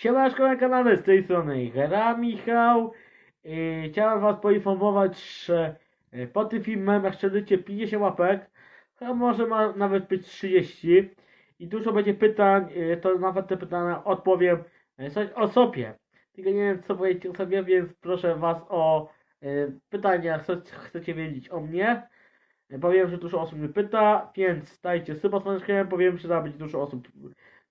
Siemaczko na kanale, z tej strony Gra Michał. I chciałem was poinformować, że e, po tym filmem jak szczerzycie 50 łapek, a może ma nawet być 30 i dużo będzie pytań, e, to nawet te pytania odpowiem e, coś o sobie. Tylko nie wiem co powiedzieć o sobie, więc proszę was o e, pytania, co chcecie wiedzieć o mnie. E, Powiem, że dużo osób mnie pyta, więc dajcie suba z powiem, że być dużo osób,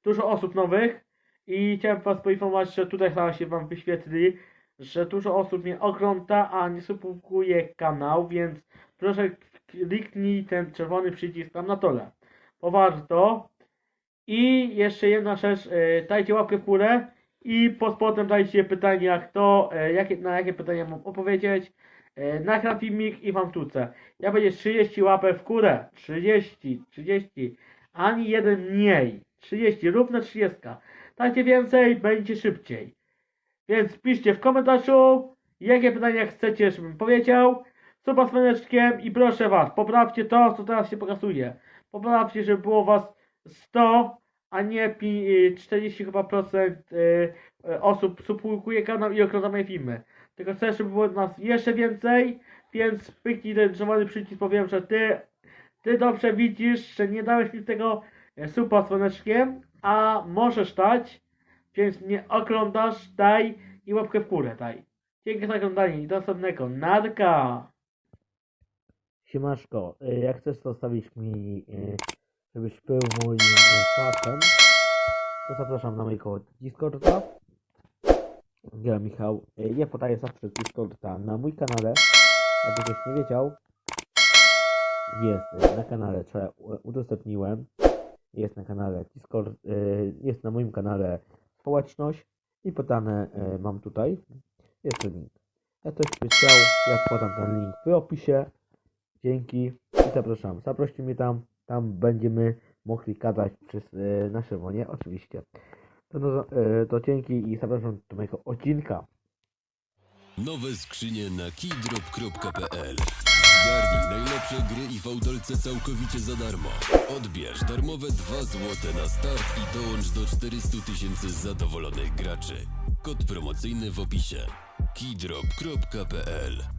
dużo osób nowych. I chciałem was poinformować, że tutaj chyba się wam wyświetli, że dużo osób mnie ogląda, a nie subskrybuje kanał, więc proszę kliknij ten czerwony przycisk tam na dole. Powarto. I jeszcze jedna rzecz, e, dajcie łapkę w górę i pod spodem dajcie pytania, kto, e, jakie, na jakie pytania mam opowiedzieć. E, nagram filmik i wam wrzucę. Ja będzie 30 łapek w górę. 30, 30. Ani jeden mniej. 30, równe 30. Dajcie więcej, będzie szybciej. Więc piszcie w komentarzu, jakie pytania chcecie, żebym powiedział. Suba z i proszę was, poprawcie to, co teraz się pokazuje. Poprawcie, żeby było was 100, a nie pi- 40 chyba procent y, y, osób subskrybuje kanał i ogląda moje filmy. Tylko chcę, żeby było nas jeszcze więcej, więc pyknij ten czerwony przycisk, powiem, że ty, ty dobrze widzisz, że nie dałeś mi tego e, suba z dzwoneczkiem, a możesz dać, więc mnie oglądasz, daj i łapkę w górę daj. Dzięki za oglądanie i do następnego. Narka! Siemaszko, y, jak chcesz zostawić mi, y, żebyś był moim fanem, to zapraszam na mojego Discorda. Ja Michał, ja podaję zawsze Discorda na mój kanale, aby ktoś nie wiedział. Jest na kanale, co udostępniłem. Jest na kanale Discord, y, jest na moim kanale społeczność i podane y, mam tutaj. Jest link. Jak ktoś by chciał, ja podam ten link w opisie. Dzięki i zapraszam. Zaproście mnie tam, tam będziemy mogli gadać przez y, na żywo, nie? Oczywiście. To, no, to dzięki i zapraszam do mojego odcinka. Nowe skrzynie na keydrop.pl Zgarnij najlepsze gry i fałdolce całkowicie za darmo. Odbierz darmowe 2 złote na start i dołącz do 400 tysięcy zadowolonych graczy. Kod promocyjny w opisie. keydrop.pl